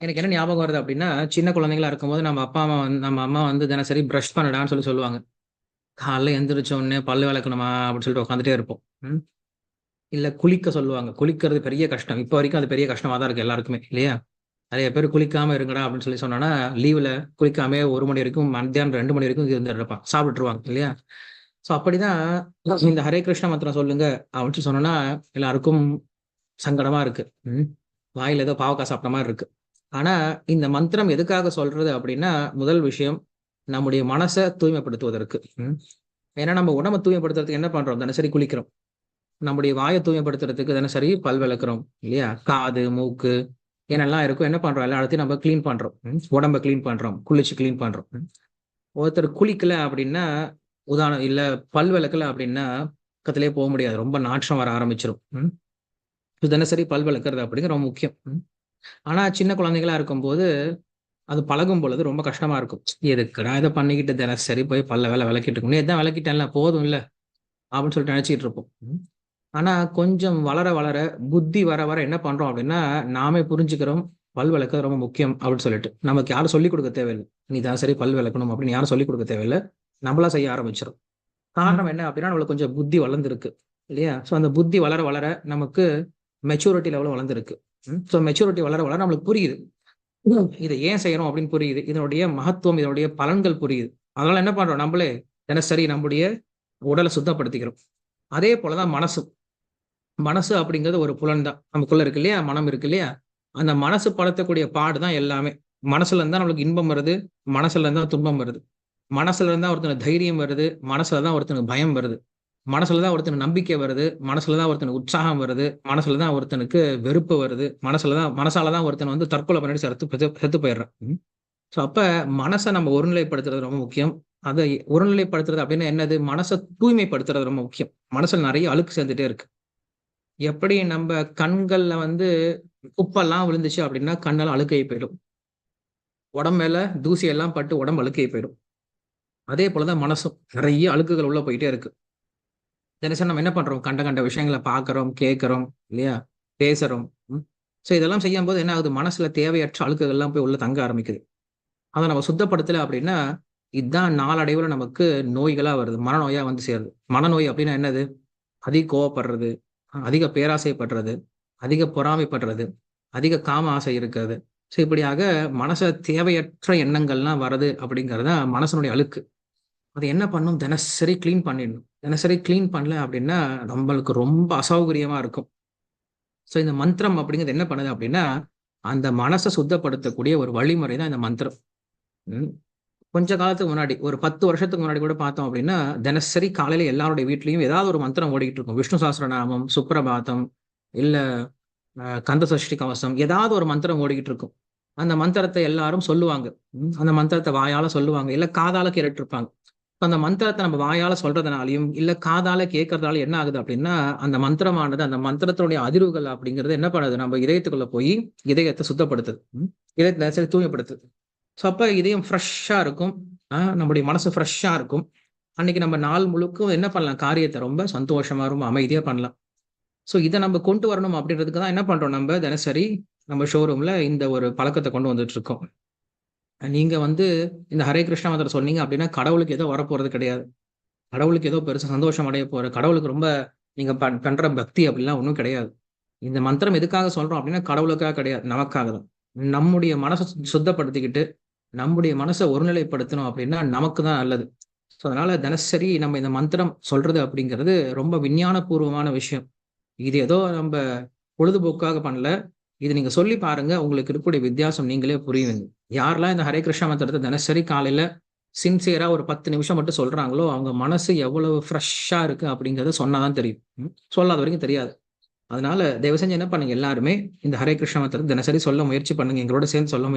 எனக்கு என்ன ஞாபகம் வருது அப்படின்னா, சின்ன குழந்தைங்களா இருக்கும்போது நம்ம அப்பா, அம்மா வந்து நம்ம அம்மா வந்து தினசரி பிரஷ் பண்ணடான்னு சொல்லி சொல்லுவாங்க. காலைல எந்திரிச்ச உடனே பல்லு விளக்கணுமா அப்படின்னு சொல்லிட்டு உட்காந்துட்டே இருப்போம். இல்லை இல்ல குளிக்க சொல்லுவாங்க. குளிக்கிறது பெரிய கஷ்டம். இப்ப வரைக்கும் அது பெரிய கஷ்டமாக தான் இருக்கு எல்லாருக்குமே இல்லையா? நிறைய பேர் குளிக்காம இருங்கடா அப்படின்னு சொல்லி சொன்னோம்னா, லீவ்ல குளிக்காமே ஒரு மணி வரைக்கும் மத்தியானம் ரெண்டு மணி வரைக்கும் இருந்துருப்பான் சாப்பிட்டுருவாங்க இல்லையா? ஸோ அப்படிதான் இந்த ஹரே கிருஷ்ண மந்திரம் சொல்லுங்க அப்படின்னு சொல்லி சொன்னோம்னா, எல்லாருக்கும் சங்கடமா இருக்கு. ம். வாயில ஏதோ பாவக்காய் சாப்பிட்ட மாதிரி இருக்கு. ஆனா, இந்த மந்திரம் எதுக்காக சொல்றது அப்படின்னா, முதல் விஷயம் நம்முடைய மனசை தூய்மைப்படுத்துவதற்கு. ஏன்னா நம்ம உடம்ப தூய்மைப்படுத்துறதுக்கு என்ன பண்றோம்? தினசரி குளிக்கிறோம். நம்முடைய வாயை தூய்மைப்படுத்துறதுக்கு தினசரி பல் விளக்குறோம் இல்லையா? காது, மூக்கு என்னெல்லாம் இருக்கும் என்ன பண்றோம்? எல்லா இடத்தையும் நம்ம கிளீன் பண்றோம். உடம்ப கிளீன் பண்றோம். குளிச்சு கிளீன் பண்றோம். ஒருத்தர் குளிக்கல அப்படின்னா, உதாரணம் இல்ல பல் விளக்கல அப்படின்னா, பக்கத்திலேயே போக முடியாது. ரொம்ப நாற்றம் வர ஆரம்பிச்சிடும் தினசரி பல் விளக்குறது அப்படிங்கிற ரொம்ப முக்கியம். ஆனா சின்ன குழந்தைகளா இருக்கும்போது, அது பழகும் பொழுது ரொம்ப கஷ்டமா இருக்கும். எதுக்குடா இதை பண்ணிக்கிட்டு தினசரி போய் பல்ல வேலை விளக்கிட்டு இருக்கணும். நேத்து தான் போதும் இல்லை அப்படின்னு சொல்லிட்டு நினைச்சிட்டு இருப்போம். ஆனா கொஞ்சம் வளர வளர புத்தி வர வர என்ன பண்றோம் அப்படின்னா, நாமே புரிஞ்சுக்கிறோம். பல் விளக்குறது ரொம்ப முக்கியம் அப்படின்னு சொல்லிட்டு. நமக்கு யாரும் சொல்லிக் கொடுக்க தேவையில்ல. நீ தினசரி பல் விளக்கணும் அப்படின்னு யாரும் சொல்லிக் கொடுக்க தேவையில்ல. நம்மளா செய்ய ஆரம்பிச்சிடும் காரணம் என்ன அப்படின்னா, நம்மளுக்கு கொஞ்சம் புத்தி வளர்ந்திருக்கு. இல்லையா? ஸோ அந்த புத்தி வளர வளர நமக்கு மெச்சூரிட்டி லெவலும் வளர்ந்துருக்கு ஸோ மெச்சூரிட்டி வளர வளர நம்மளுக்கு புரியுது. இதை ஏன் செய்யறோம் அப்படின்னு புரியுது. இதனுடைய மகத்துவம், இதனுடைய பலன்கள் புரியுது. அதனால என்ன பண்றோம்? நம்மளே தினசரி நம்முடைய உடலை சுத்தப்படுத்திக்கிறோம். அதே போலதான் மனசு மனசும். மனசு அப்படிங்கிறது ஒரு புலன் தான். நமக்குள்ள இருக்கு இல்லையா? மனம் இருக்கு இல்லையா? அந்த மனசு படுத்தக்கூடிய பாடு தான் எல்லாமே. மனசுல இருந்தா நம்மளுக்கு இன்பம் வருது. மனசுல இருந்தா துன்பம் வருது. மனசுல இருந்தா ஒருத்தனுக்கு தைரியம் வருது. மனசுல தான் ஒருத்தனுக்கு பயம் வருது. மனசுல தான் ஒருத்தனுக்கு நம்பிக்கை வருது. மனசுல தான் ஒருத்தனுக்கு உற்சாகம் வருது. மனசுல தான் ஒருத்தனுக்கு வெறுப்பு வருது. மனசுல தான் மனசால தான் ஒருத்தன் வந்து தற்கொலை பண்ணிட்டு செத்து செத்து செத்து போயிடுறான். ஸோ அப்ப மனசை நம்ம ஒருநிலைப்படுத்துறது ரொம்ப முக்கியம். அதை ஒருநிலைப்படுத்துறது அப்படின்னா என்னது? மனசை தூய்மைப்படுத்துறது ரொம்ப முக்கியம். மனசுல நிறைய அழுக்கு சேர்ந்துட்டே இருக்கு. எப்படி நம்ம கண்கள்ல வந்து குப்பெல்லாம் விழுந்துச்சு அப்படின்னா, கண்ணெல்லாம் அழுக்கையை போயிடும். உடம்பு தூசியெல்லாம் பட்டு உடம்பு அழுக்கையை போயிடும். அதே போலதான் மனசும். நிறைய அழுக்குகள் உள்ள போயிட்டே இருக்கு. தினசரி நம்ம என்ன பண்றோம்? கண்ட கண்ட விஷயங்களை பார்க்குறோம் கேட்குறோம் இல்லையா? பேசுறோம். ம். ஸோ இதெல்லாம் செய்யும்போது என்ன ஆகுது? மனசுல தேவையற்ற அழுக்குகள்லாம் போய் உள்ள தங்க ஆரம்பிக்குது. அதை நம்ம சுத்தப்படுத்தலை அப்படின்னா, இதுதான் நாளடைவுல நமக்கு நோய்களா வருது. மனநோயா வந்து சேருது. மனநோய் அப்படின்னா என்னது? அதிக கோவப்படுறது, அதிக பேராசைப்படுறது, அதிக பொறாமைப்படுறது, அதிக காம ஆசை இருக்கிறது. ஸோ இப்படியாக மனசை தேவையற்ற எண்ணங்கள்லாம் வருது அப்படிங்கிறது தான் மனசனுடைய அழுக்கு. அது என்ன பண்ணும்? தினசரி கிளீன் பண்ணிடணும். தினசரி கிளீன் பண்ணல அப்படின்னா, நம்மளுக்கு ரொம்ப அசௌகரியமா இருக்கும். ஸோ இந்த மந்திரம் அப்படிங்கிறது என்ன பண்ணுது அப்படின்னா, அந்த மனச சுத்தப்படுத்தக்கூடிய ஒரு வழிமுறை தான் இந்த மந்திரம். கொஞ்ச காலத்துக்கு முன்னாடி ஒரு 10 வருஷத்துக்கு முன்னாடி கூட பார்த்தோம் அப்படின்னா, தினசரி காலையில எல்லாருடைய வீட்லையும் ஏதாவது ஒரு மந்திரம் ஓடிக்கிட்டு இருக்கும். விஷ்ணு சாஸ்திரநாமம் சுப்ரபாதம், இல்ல கந்த சஷ்டி கவசம் ஏதாவது ஒரு மந்திரம் ஓடிக்கிட்டு இருக்கும். அந்த மந்திரத்தை எல்லாரும் சொல்லுவாங்க. அந்த மந்திரத்தை வாயால சொல்லுவாங்க. இல்ல காதால கேட்டுருப்பாங்க. அந்த மந்திரத்தை நம்ம வாயால சொல்றதுனாலையும் இல்ல காதால கேட்கறதால என்ன ஆகுது அப்படின்னா, அந்த மந்திரமானது அந்த மந்திரத்தினுடைய அதிர்வுகள் அப்படிங்கிறது என்ன பண்ணுது? நம்ம இதயத்துக்குள்ள போய் இதயத்தை சுத்தப்படுத்துது. இதயத்தை தினசரி தூய்மைப்படுத்துது. ஸோ அப்ப இதயம் ஃப்ரெஷ்ஷா இருக்கும். நம்முடைய மனசு ஃப்ரெஷ்ஷா இருக்கும். அன்னைக்கு நம்ம நாள் முழுக்கும் என்ன பண்ணலாம்? காரியத்தை ரொம்ப சந்தோஷமா, ரொம்ப அமைதியா பண்ணலாம். ஸோ இதை நம்ம கொண்டு வரணும் அப்படின்றதுக்கு தான் என்ன பண்றோம் நம்ம தினசரி நம்ம ஷோரூம்ல இந்த ஒரு பழக்கத்தை கொண்டு வந்துட்டு இருக்கோம். நீங்க வந்து இந்த ஹரே கிருஷ்ணா மந்திரம் சொன்னீங்க அப்படின்னா, கடவுளுக்கு ஏதோ வரப்போறது கிடையாது. கடவுளுக்கு ஏதோ பெருசாக சந்தோஷம் அடைய போற கடவுளுக்கு ரொம்ப நீங்க பண் பண்ற பக்தி அப்படிலாம் ஒன்றும் கிடையாது. இந்த மந்திரம் எதுக்காக சொல்றோம் அப்படின்னா, கடவுளுக்காக கிடையாது. நமக்காக தான். நம்முடைய மனசை சுத்தப்படுத்திக்கிட்டு, நம்முடைய மனசை ஒருநிலைப்படுத்தணும் அப்படின்னா, நமக்கு தான் நல்லது. ஸோ அதனால தினசரி நம்ம இந்த மந்திரம் சொல்றது அப்படிங்கிறது ரொம்ப விஞ்ஞானபூர்வமான விஷயம். இது ஏதோ நம்ம பொழுதுபோக்காக பண்ணல. இது நீங்க சொல்லி பாருங்க. உங்களுக்கு இருக்கக்கூடிய வித்தியாசம் நீங்களே புரியுவீங்க. யாரெல்லாம் இந்த ஹரே கிருஷ்ணா மந்திரத்தை தினசரி காலையில சின்சியரா ஒரு 10 நிமிஷம் மட்டும் சொல்றாங்களோ, அவங்க மனசு எவ்வளவு ஃப்ரெஷ்ஷா இருக்கு அப்படிங்கறத சொன்னாதான் தெரியும். சொல்லாத வரைக்கும் தெரியாது. அதனால தயவு செஞ்சு என்ன பண்ணுங்க எல்லாருமே, இந்த ஹரே கிருஷ்ணா மந்திரத்தை தினசரி சொல்ல முயற்சி பண்ணுங்க. எங்களோட சேர்ந்து சொல்ல முயற்சி